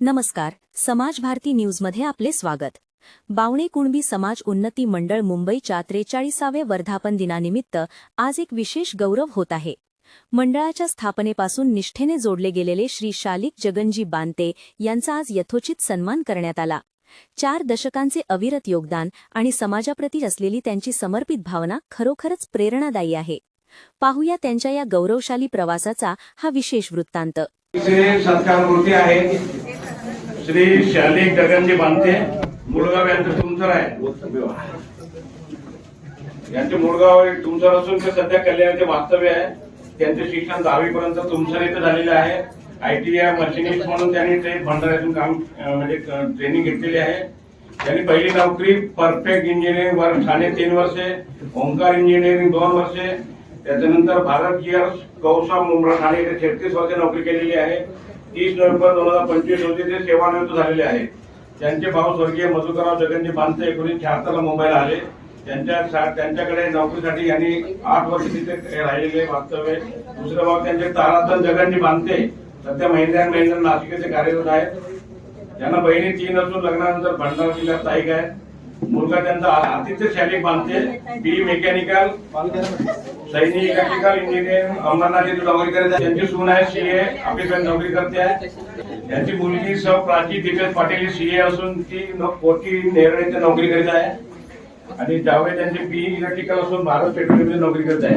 नमस्कार समाज भारती न्यूजमध्ये आपले स्वागत. बावणे कुणबी समाज उन्नती मंडळ मुंबईच्या त्रेचाळीसावे वर्धापन दिनानिमित्त आज एक विशेष गौरव होत आहे. मंडळाच्या स्थापनेपासून निष्ठेने जोडले गेलेले श्री शालिक जगनजी बांते यांचा आज यथोचित सन्मान करण्यात आला. चार दशकांचे अविरत योगदान आणि समाजाप्रती असलेली त्यांची समर्पित भावना खरोखरच प्रेरणादायी आहे. पाहूया त्यांच्या या गौरवशाली प्रवासाचा हा विशेष वृत्तांत. श्री शालिक गगनजी बांधते. मुळगाव यांचं तुमसर आहे. यांचे मुळगाव हे तुमसर असून ते सध्या कल्याणचे वास्तव्य आहे. त्यांचे शिक्षण दहावीपर्यंत तुमसर इथे झालेले आहे. आयटीआय मशिनिस्ट म्हणून त्यांनी ते भंडाऱ्यातून काम म्हणजे ट्रेनिंग घेतलेली आहे. त्यांनी पहिली नोकरी परफेक्ट इंजिनिअरिंग वर ठाणे तीन वर्षे ओंकार इंजिनिअरिंग दोन वर्षे. त्याच्यानंतर भारत गिअर्स कौसा मुंबई ठाणे येथे छत्तीस वर्षे नोकरी केलेली आहे. तीस नोव्हेंबर दोन हजार पंचवीस रोजी ते सेवानिवृत्त झालेले आहे त्यांचे भाऊ स्वर्गीय मधुकरराव जगनजी बांधते एकोणीसशे शहात्तरला मुंबईला आले. त्यांच्या त्यांच्याकडे नोकरीसाठी यांनी आठ वर्ष तिथे राहिलेले वास्तव्य दुसरं भाऊ त्यांचे तारातन जगनजी बांधते. सध्या महिंद्रा महिन्या नाशिकेचे कार्यरत आहेत. त्यांना बहिणी तीन असून लग्नानंतर भंडारा जिल्ह्यात स्थायिक आहे मुलगा त्यांचा आतिथ्य शालिक बांधते. B mechanical. त्यांनी इलेक्ट्रिकल इंजिनिअरिंग अंबरनाथ येथे नोकरी करत आहे त्यांची सून आहे सीए ऑफिसमध्ये नोकरी करते आहे. त्यांची मुलगी सौ. प्राची दिपेश पाटील सीए असून ती न- कोटी नेरळ येथे नोकरी करीत आहे. आणि जावळे त्यांचे बी इलेक्ट्रिकल असून भारत पेट्रोलियम नोकरी करत आहे.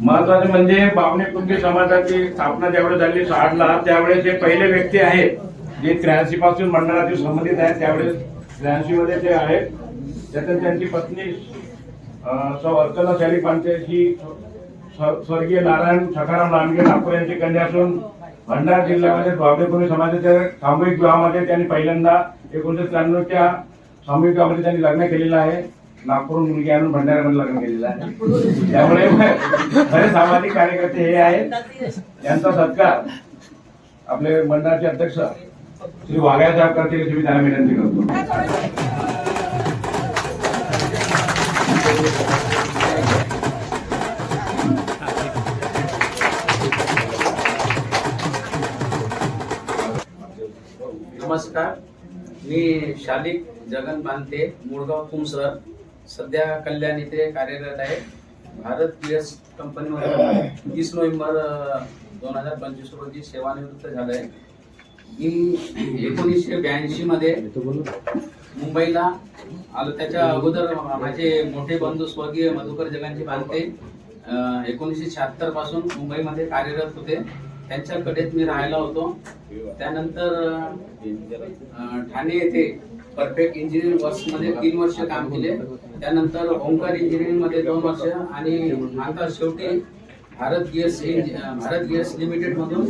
महत्त्वाचे म्हणजे बाबणे कुंभी समाजाची स्थापना ज्यावेळेस झाली सहाडला त्यावेळेस जे पहिले व्यक्ती आहेत जे त्र्याऐंशी पासून मंडळाशी संबंधित आहेत त्यावेळेस त्र्याऐंशी मध्ये ते आहेत त्याच्यात त्यांची पत्नी सौ अर्चना शाली पांचे स्वर्गीय नारायण सखाराम लांडगे नागपूर यांची कन्या असून भंडारा जिल्ह्यामध्ये बावडेपुणे समाजाच्या सामूहिक विवाहामध्ये त्यांनी पहिल्यांदा एकोणीशे त्र्याण्णवच्या सामूहिक विवाहामध्ये त्यांनी लग्न केलेलं आहे. नागपूर मुलगी आणून भंडाऱ्यामध्ये लग्न केलेलं आहे. त्यामुळे खरे सामाजिक कार्यकर्ते हे आहेत. यांचा सत्कार आपले मंडळाचे अध्यक्ष श्री वाघ्या साहेब करतील अशी मी त्यांना विनंती करतो. नमस्कार. मी शालिक जगन बांधते मुळगाव तुमसर सध्या कल्याण इथे कार्यरत आहे. भारत गॅस कंपनीमध्ये तीस नोव्हेंबर दोन हजार पंचवीस रोजी सेवानिवृत्त झालं आहे मी एकोणीसशे ब्याऐंशीमध्ये मुंबईला. आलो त्याच्या अगोदर माझे मोठे बंधू स्वर्गीय मधुकर जगांचे बांधते एकोणीसशे शहात्तरपासून मुंबईमध्ये कार्यरत होते. त्यांच्याकडे मी राहायला होतो. त्यानंतर ठाणे येथे परफेक्ट इंजिनिअरिंग वर्षमध्ये तीन वर्ष काम केले. त्यानंतर ओंकार इंजिनिअरिंगमध्ये दोन वर्ष आणि आता शेवटी Bharat gas Bharat gas limited मधून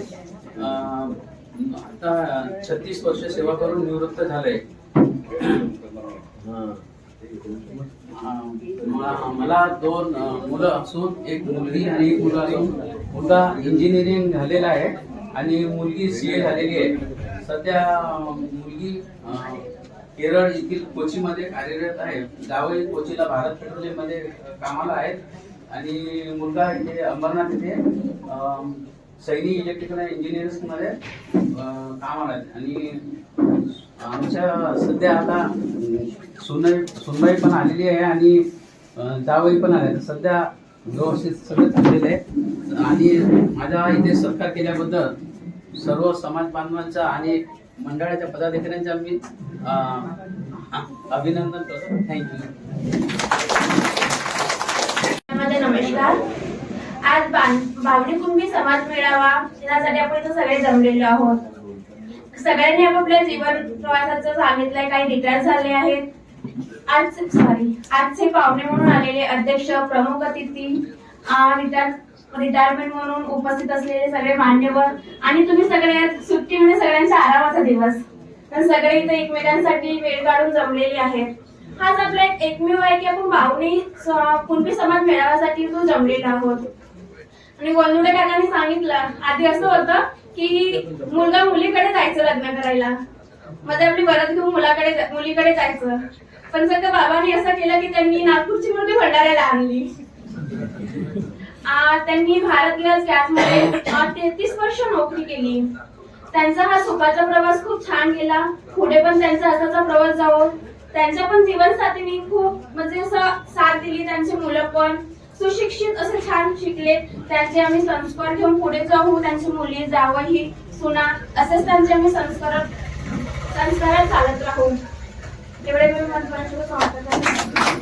आता छत्तीस वर्ष सेवा करून निवृत्त झाले मला दोन मुलं असून एक मुलगी आणि एक मुलगा असून मुलगा इंजिनिअरिंग झालेला आहे आणि मुलगी सी ए झालेली आहे. सध्या मुलगी केरळ येथील कोचीमध्ये कार्यरत आहे. जावई कोचीला भारत पेट्रोलियममध्ये कामाला आहेत. आणि मुलगा इथे अंबरनाथ इथे सैनी इलेक्ट्रिकल इंजिनिअरिंगमध्ये कामाला आहेत. आणि आमच्या सध्या आता सुनबाई सुनबाई पण आलेली आहे आणि जावई पण आले सध्या व्यवस्थित सगळं चाललेलं आहे. आणि माझा इथे सत्कार केल्याबद्दल सर्व समाज बांधवांचा आणि मंडळाच्या पदाधिकाऱ्यांचा मी अभिनंदन करतो. थँक्यू नमस्कार. आज बां- कुंभी समाज मेळावा यासाठी आपण सगळे जमलेलो आहोत. सगळ्यांनी आपापल्या जीवन प्रवासाचं सांगितलंय काही रिटायर झाले आहेत. आज सॉरी आजचे पाहुणे म्हणून आलेले अध्यक्ष प्रमुख अतिथी रिटायर रिटायरमेंट म्हणून उपस्थित असलेले सगळे मान्यवर. आणि तुम्ही सगळे सुट्टी म्हणजे सगळ्यांचा आरामाचा दिवस. तर सगळे इथे एकमेकांसाठी वेळ काढून जमलेले आहेत. हाच आपला एक एकमेव आहे की आपण भावनी कुणबी समाज मेळाव्यासाठी तो जमलेला आहोत. आणि गोंदुडे काकांनी सांगितलं आधी असं होतं की मुलगा मुलीकडे जायचं लग्न करायला. मध्ये आपली परत घेऊन मुलाकडे मुलीकडे जायचं. पण सगळं बाबांनी असं केलं की त्यांनी नागपूरची मुलगी भंडाऱ्याला आणली. त्यांनी भारत गॅस गॅसमध्ये तेहतीस वर्ष नोकरी केली. त्यांचा हा सुखाचा प्रवास खूप छान गेला पुढे पण त्यांचा असाचा प्रवास जावो. त्यांच्या पण जीवनसाथीने खूप म्हणजे असं साथ दिली त्यांची मुलं पण. सुशिक्षित असे छान शिकले. त्यांचे आम्ही संस्कार घेऊन पुढे जाऊ त्यांची मुली जावंही सुना असेच त्यांचे आम्ही संस्कार संस्कारात चालत राहू. एवढे मी महत्त्वाचे